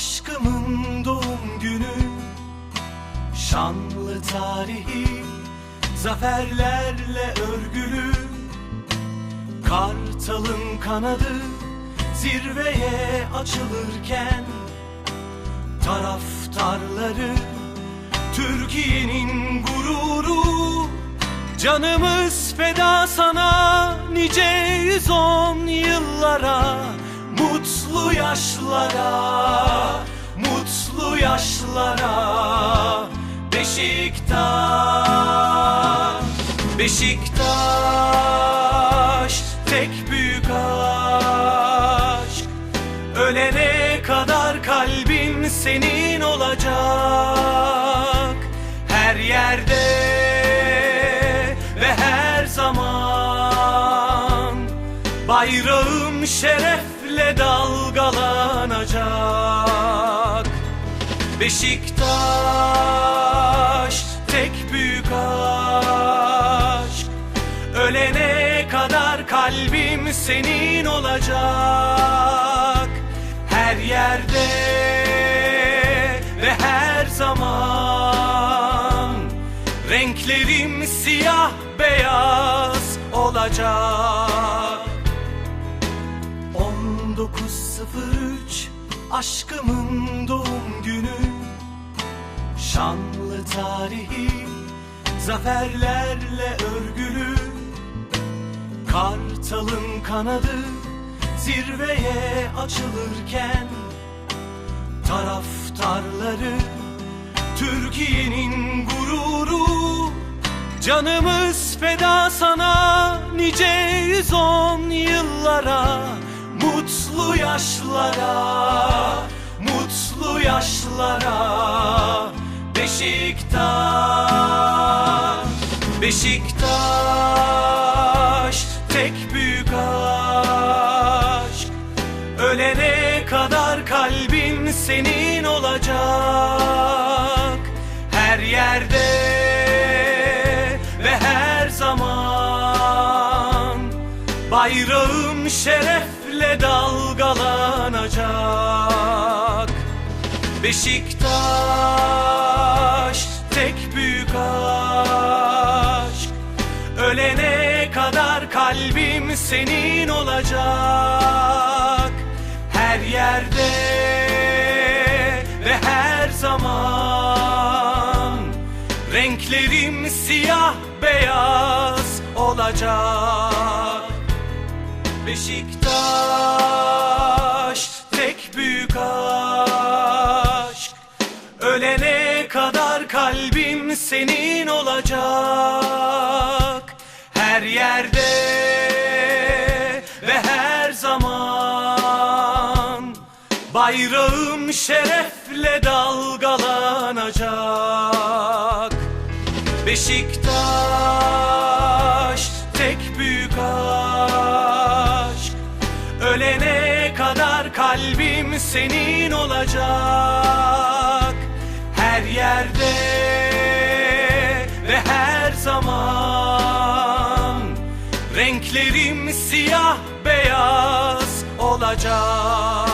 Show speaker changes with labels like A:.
A: Aşkımın doğum günü. Şanlı tarihi Zaferlerle örgülü. Kartalın kanadı Zirveye açılırken Taraftarları Türkiye'nin gururu. Canımız feda sana Nice yüz on yıl. Yaşlara, mutlu yaşlara. Beşiktaş, Beşiktaş tek büyük aşk. Ölene kadar kalbim senin olacak. Her yerde ve her zaman. Bayrağım şerefle dalgalanacak Beşiktaş tek büyük aşk. Ölene kadar kalbim senin olacak. Her yerde ve her zaman Renklerim siyah beyaz olacak 1903 aşkımın doğum günü. Şanlı tarihi zaferlerle örgülü. Kartalın kanadı zirveye açılırken Taraftarları Türkiye'nin gururu. Canımız feda sana nice yüz on yıllara yaşlara, mutlu yaşlara. Beşiktaş, Beşiktaş tek büyük aşk. Ölene kadar kalbim senin olacak. Her yerde ve her zaman. Bayrağım şerefle dalgalanacak. Beşiktaş tek büyük aşk. Ölene kadar kalbim senin olacak. Her yerde ve her zaman Renklerim siyah beyaz olacak. Beşiktaş kalbim senin olacak Her yerde ve her zaman. Bayrağım şerefle dalgalanacak. Beşiktaş tek büyük aşk. Ölene kadar kalbim senin olacak Her yerde Renklerim siyah beyaz olacak